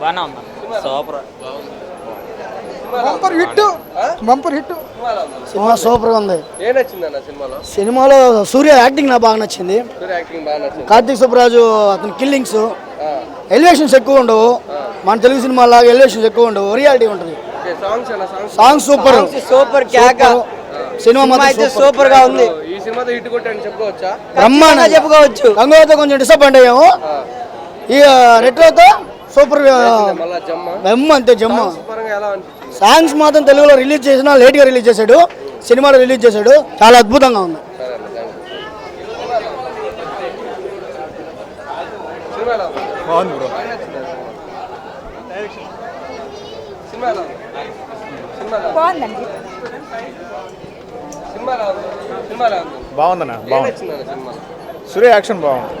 బాగానే ఉందా super? Bumper hit? Bumper hit cinema ఎలా ఉంది. సినిమాలో? సినిమాలో సూర్య యాక్టింగ్ నాకు బాగా నచ్చింది. సూర్య యాక్టింగ్ బాగా నచ్చింది. కార్తీక్ సుబ్బరాజు అతని కిల్లింగ్స్ ఎలివేషన్స్ ఎక్కువ ఉండవు. మన తెలుగు సినిమా లాగా ఎలివేషన్స్ ఎక్కువ ఉండవు. రియాలిటీ ఉంటుంది. ఓకే సాంగ్స్ అన్న songs song super super cinema super సూపర్గా ఉంది. సినిమాతో హిట్ కొట్టాను చెప్పుకోవచ్చా? బ్రహ్మాండంగా చెప్పుకోవచ్చు. గంగోతో కొంచెం డిసప్పాయింట్ అయ్యాము. ఈ రెట్రోతో సూపర్ జమ్మ? అంతే జమ్మ. సాంగ్స్ మాత్రం తెలుగులో రిలీజ్ చేసినా లేట్గా రిలీజ్ చేశాడు. సినిమాలో రిలీజ్ చేశాడు. చాలా అద్భుతంగా ఉంది? బాగుందండి. బాగుందన్న? బాగుంది. సూర్య యాక్షన్ బాగుంది.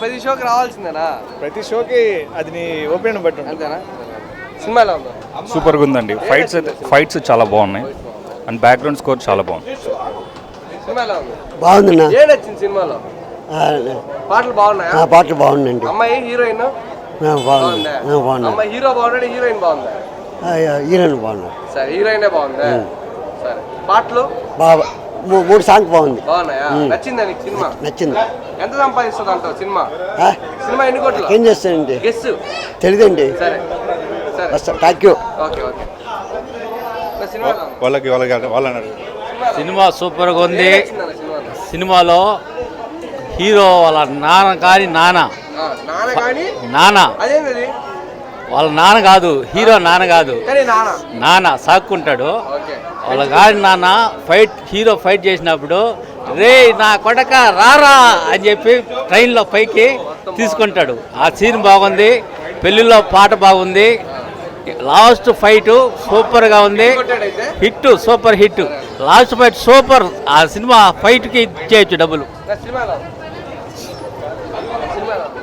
ప్రతి షోకి రావాల్సిందేనా? ప్రతి షోకి అది నీ ఒపీనియన్ బట్టి ఉంటుంది. అంతేనా? సినిమా ఎలా ఉంది? సూపర్గా ఉందండి. ఫైట్స్ అయితే ఫైట్స్ చాలా బాగున్నాయి. అండ్ బ్యాక్గ్రౌండ్ స్కోర్ చాలా బాగుంది. సినిమా ఎలా ఉంది? బాగుందన్న. ఏం నచ్చింది సినిమాలో? పాటలు బాగున్నాయా? పాటలు బాగుందండి అమ్మాయి హీరోయిన్? బాగుంది? బాగుందా బాగున్నాయి. అమ్మాయి హీరో బాగున్నాడు హీరోయిన్ బాగుందా? హీరోయిన్ బాగున్నాయి సరే హీరోయినే బాగుందా? పాటలు బాగా మూ- మూడు సాంగ్ బాగుంది. బాగున్నాయా? నచ్చిందా నీకు సినిమా? నచ్చింది. ఎంత సంపాదిస్తుంది అంటావు సినిమా? ఆ? సినిమా ఎన్ని కోట్లు? ఏం చేస్తానండి గెస్ తెలియదండి సరే. Thank you okay okay. నా సినిమా? వాళ్ళకి వాళ్ళకి. సినిమా ఎలా ఉంది? సినిమాలో? హీరో వాళ్ళ నాన్న కాని నాన్న నాన్న కానీ? నాన్న వాళ్ళ నాన్న కాదు హీరో నాన్న కాదు. నాన్న. సాక్కుంటాడు. వాళ్ళ గాడి నాన్న ఫైట్ హీరో ఫైట్ చేసినప్పుడు రే నా కొడక రారా అని చెప్పి ట్రైన్లో పైకి తీసుకుంటాడు. ఆ సీన్ బాగుంది పెళ్ళిలో పాట బాగుంది. లాస్ట్ ఫైట్ సూపర్గా ఉంది. Hit super hit last fight super. ఆ సినిమా ఫైట్కి ఇచ్చేయచ్చు డబ్బులు నా సినిమా ఎలా ఉంది? సినిమా ఎలా ఉంది?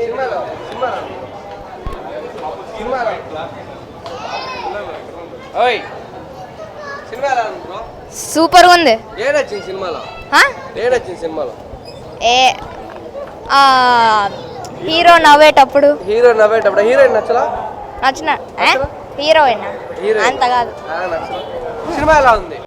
సినిమా ఎలా ఉంది? సినిమా ఎలా ఉంది? సినిమా ఎలా ఉంది? ఓయ్ సినిమా ఎలా ఉంది బ్రో సూపర్ ఉంది. ఏ నచ్చింది సినిమాలో? హా? ఏ నచ్చింది సినిమాలో? ఏ హీరో నవ్వేటప్పుడు. హీరో నవ్వేటప్పుడు. హీరోయిన్ నచ్చలా? నచ్చిన. హీరోయిన్. అంత కాదు. సినిమా ఎలా ఉంది?